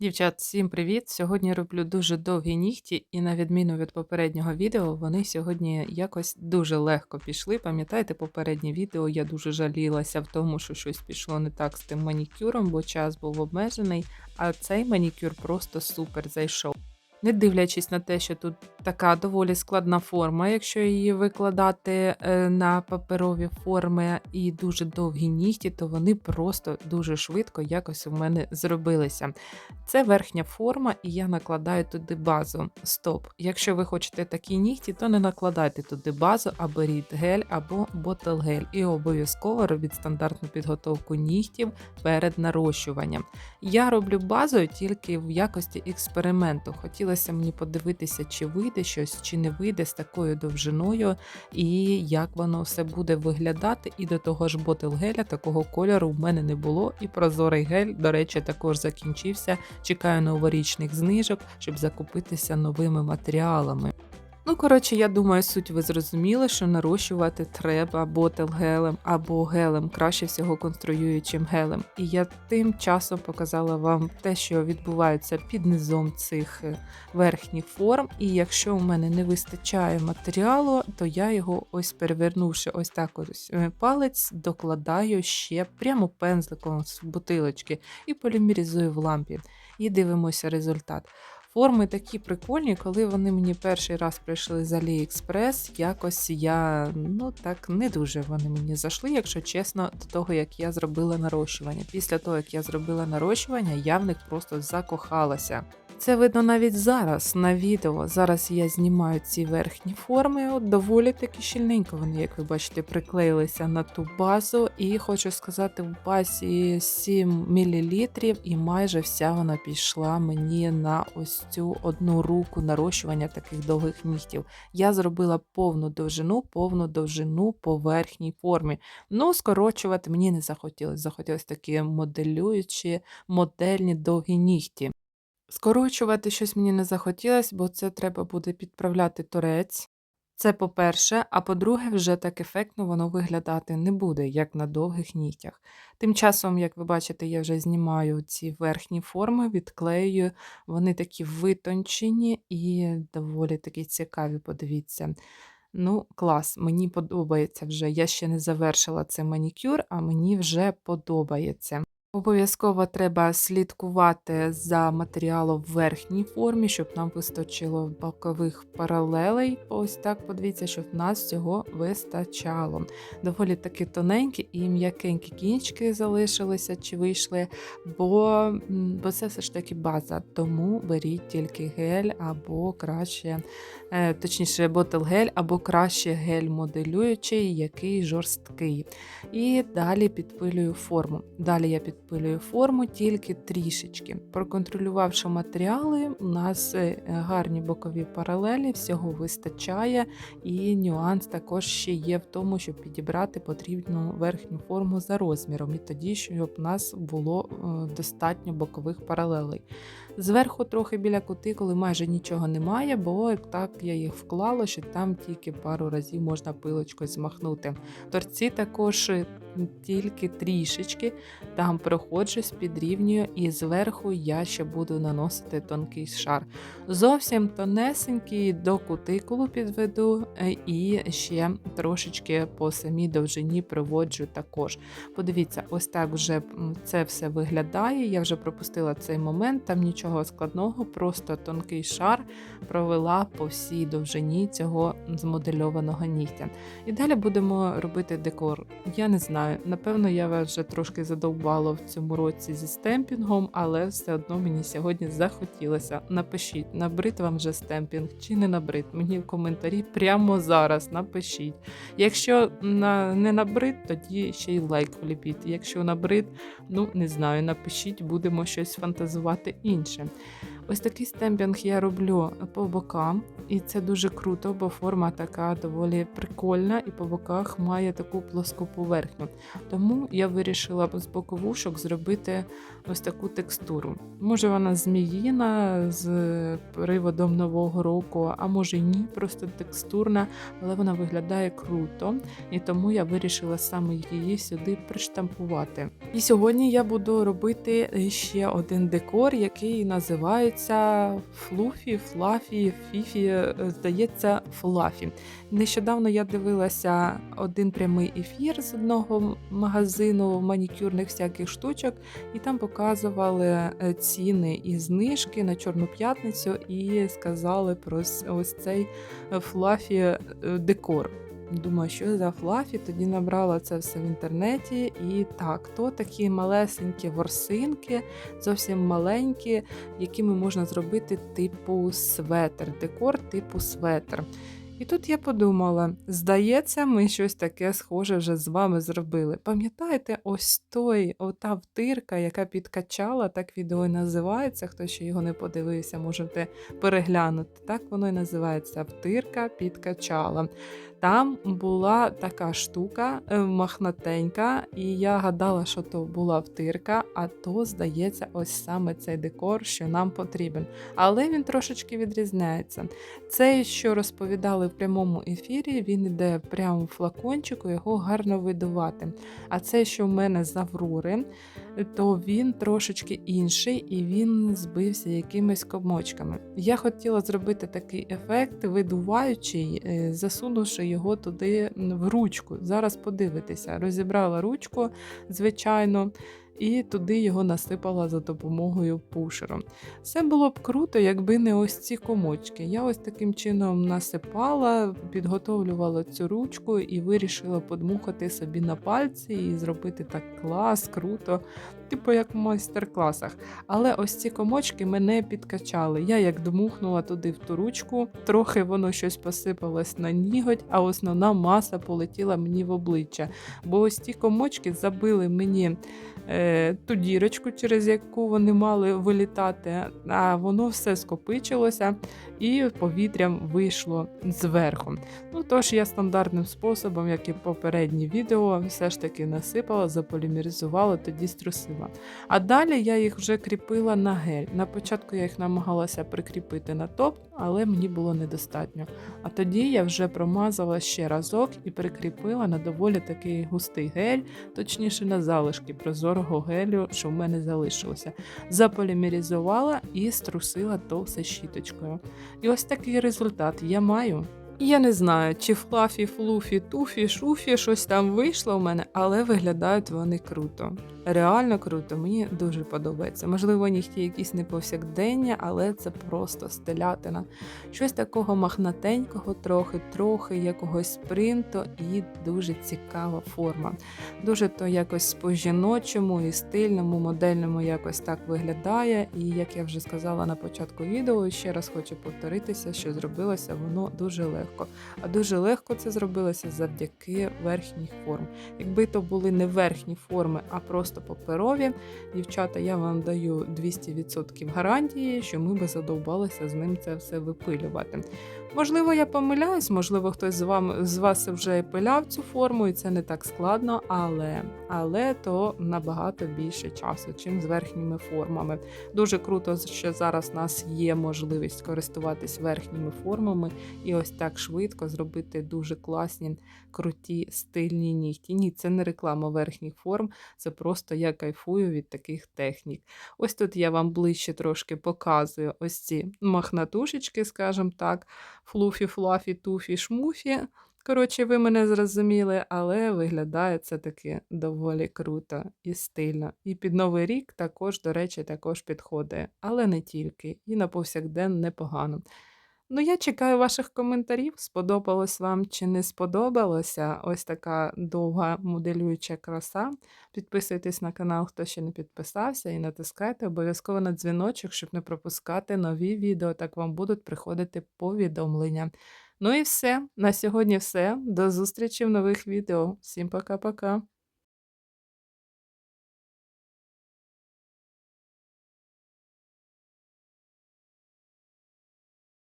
Дівчат, всім привіт! Сьогодні роблю дуже довгі нігті, і на відміну від попереднього відео, вони сьогодні якось дуже легко пішли. Пам'ятаєте, попереднє відео я дуже жалілася в тому, що щось пішло не так з тим манікюром, бо час був обмежений, а цей манікюр просто супер зайшов. Не дивлячись на те, що тут така доволі складна форма, якщо її викладати е, на паперові форми і дуже довгі нігті, то вони просто дуже швидко якось у мене зробилися. Це верхня форма, і я накладаю туди базу. Стоп. Якщо ви хочете такі нігті, то не накладайте туди базу, а беріть гель або ботл-гель. І обов'язково робіть стандартну підготовку нігтів перед нарощуванням. Я роблю базою тільки в якості експерименту. Хотілося мені подивитися, чи вийде щось, чи не вийде з такою довжиною, і як воно все буде виглядати. І до того ж, ботл геля такого кольору в мене не було. І прозорий гель, до речі, також закінчився. Чекаю новорічних знижок, щоб закупитися новими матеріалами. Ну, коротше, я думаю, суть ви зрозуміли, що нарощувати треба ботел гелем або гелем, краще всього конструюючим гелем. І я тим часом показала вам те, що відбувається під низом цих е, верхніх форм. І якщо у мене не вистачає матеріалу, то я його ось перевернувши ось так ось е, палець, докладаю ще прямо пензликом з бутилочки і полімеризую в лампі. І дивимося результат. Форми такі прикольні, коли вони мені перший раз прийшли з AliExpress, якось я ну так не дуже вони мені зайшли, якщо чесно, до того як я зробила нарощування. Після того, як я зробила нарощування, я в них просто закохалася. Це видно навіть зараз на відео. Зараз я знімаю ці верхні форми. От доволі таки щільненько вони, як ви бачите, приклеїлися на ту базу. І хочу сказати, в базі 7 мл, і майже вся вона пішла мені на ось цю одну руку нарощування таких довгих нігтів. Я зробила повну довжину, повну довжину по верхній формі. Ну, скорочувати мені не захотілося. Захотілося такі моделюючі, модельні довгі нігті. Скорочувати щось мені не захотілося, бо це треба буде підправляти торець. Це по-перше, а по-друге, вже так ефектно воно виглядати не буде, як на довгих нігтях. Тим часом, як ви бачите, я вже знімаю ці верхні форми, відклею, вони такі витончені і доволі такі цікаві, подивіться. Ну, клас, мені подобається вже. Я ще не завершила цей манікюр, а мені вже подобається. Обов'язково треба слідкувати за матеріалом в верхній формі, щоб нам вистачило бокових паралелей. Ось так подивіться, щоб нас цього вистачало. Доволі таки тоненькі і м'якенькі кінчики залишилися чи вийшли, бо бо це все ж таки база. Тому беріть тільки гель або краще, е, точніше, ботл-гель, або краще гель моделюючий, який жорсткий. І далі підпилюю форму. Далі я підпилюю підпилюю форму тільки трішечки. Проконтролювавши матеріали, у нас е, гарні бокові паралелі, всього вистачає, і нюанс також ще є в тому, щоб підібрати потрібну верхню форму за розміром, і тоді, щоб у нас було е, достатньо бокових паралелей. Зверху трохи біля кутикули майже нічого немає, бо так я їх вклала, що там тільки пару разів можна пилочкою змахнути. Торці також е, тільки трішечки, там проходжусь, підрівнюю, і зверху я ще буду наносити тонкий шар. Зовсім тонесенький до кутикулу підведу, е, і ще трошечки по самій довжині проводжу також. Подивіться, ось так вже це все виглядає. Я вже пропустила цей момент, там нічого нічого складного, просто тонкий шар провела по всій довжині цього змодельованого нігтя. І далі будемо робити декор. Я не знаю, напевно, я вас вже трошки задовбала в цьому році зі стемпінгом, але все одно мені сьогодні захотілося. Напишіть, набрид вам вже стемпінг чи не набрид. Мені в коментарі прямо зараз напишіть. Якщо не набрид, тоді ще й лайк вліпіть. Якщо набрид, ну не знаю, напишіть, будемо щось фантазувати інше інше. Ось такий стемпінг я роблю по бокам, і це дуже круто, бо форма така доволі прикольна і по боках має таку плоску поверхню. Тому я вирішила з боковушок зробити ось таку текстуру. Може вона зміїна з приводом нового року, а може ні, просто текстурна, але вона виглядає круто, і тому я вирішила саме її сюди приштампувати. І сьогодні я буду робити ще один декор, який називається Флуфі, Флафі, Фіфі, е, здається, Флафі. Нещодавно я дивилася один прямий ефір з одного магазину манікюрних всяких штучок, і там показували е, ціни і знижки на Чорну п'ятницю, і сказали про ось- цей е, флафі декор. Думаю, що за флафі, тоді набрала це все в інтернеті. І так, то такі малесенькі ворсинки, зовсім маленькі, якими можна зробити типу светр, декор типу светр. І тут я подумала: здається, ми щось таке схоже вже з вами зробили. Пам'ятаєте, ось той, ота втирка, яка підкачала, так відео і називається. Хто ще його не подивився, можете переглянути. Так воно і називається втирка підкачала. Там була така штука е, махнатенька, і я гадала, що то була втирка, а то, здається, ось саме цей декор, що нам потрібен. Але він трошечки відрізняється. Цей, що розповідали в прямому ефірі, він іде прямо в флакончику, його гарно видувати. А цей, що в мене з Аврори, то він трошечки інший і він збився якимись комочками. Я хотіла зробити такий ефект, видуваючий, е, засунувши його туди в ручку. Зараз подивитися. Розібрала ручку, звичайно. І туди його насипала за допомогою пушером. Все було б круто, якби не ось ці комочки. Я ось таким чином насипала, підготовлювала цю ручку і вирішила подмухати собі на пальці і зробити так клас, круто, типу як в майстер-класах. Але ось ці комочки мене підкачали. Я як дмухнула туди в ту ручку, трохи воно щось посипалось на ніготь, а основна маса полетіла мені в обличчя. Бо ось ті комочки забили мені е, ту дірочку, через яку вони мали вилітати, а воно все скопичилося і повітрям вийшло зверху. Ну тож я стандартним способом, як і попередні відео, все ж таки насипала, заполімеризувала, тоді струсила. А далі я їх вже кріпила на гель. На початку я їх намагалася прикріпити на топ, але мені було недостатньо. А тоді я вже промазала ще разок і прикріпила на доволі такий густий гель, точніше на залишки прозорого гелю, що в мене залишилося. Заполімеризувала і струсила то все щіточкою. І ось такий результат я маю. Я не знаю, чи флафі, флуфі, туфі, шуфі, щось там вийшло у мене, але виглядають вони круто. Реально круто, мені дуже подобається. Можливо, нігті якісь не повсякдення, але це просто стилятина. Щось такого махнатенького, трохи, трохи якогось принту і дуже цікава форма. Дуже то якось по-жіночому і стильному, модельному якось так виглядає. І як я вже сказала на початку відео, ще раз хочу повторитися, що зробилося воно дуже легко. А дуже легко це зробилося завдяки верхніх форм. Якби то були не верхні форми, а просто паперові, дівчата, я вам даю 200% гарантії, що ми би задовбалися з ним це все випилювати. Можливо, я помиляюсь, можливо, хтось з вам з вас вже пиляв цю форму, і це не так складно, але, але то набагато більше часу, чим з верхніми формами. Дуже круто, що зараз у нас є можливість користуватись верхніми формами і ось так швидко зробити дуже класні, круті, стильні нігті. Ні, це не реклама верхніх форм, це просто я кайфую від таких технік. Ось тут я вам ближче трошки показую ось ці махнатушечки, скажімо так, флуфі, флафі, туфі, шмуфі. Коротше, ви мене зрозуміли, але виглядає це таки доволі круто і стильно. І під Новий рік також, до речі, також підходить, але не тільки, і на повсякден непогано. Ну, я чекаю ваших коментарів, сподобалось вам чи не сподобалося ось така довга моделююча краса. Підписуйтесь на канал, хто ще не підписався, і натискайте обов'язково на дзвіночок, щоб не пропускати нові відео, так вам будуть приходити повідомлення. Ну і все. На сьогодні все. До зустрічі в нових відео. Всім пока-пока.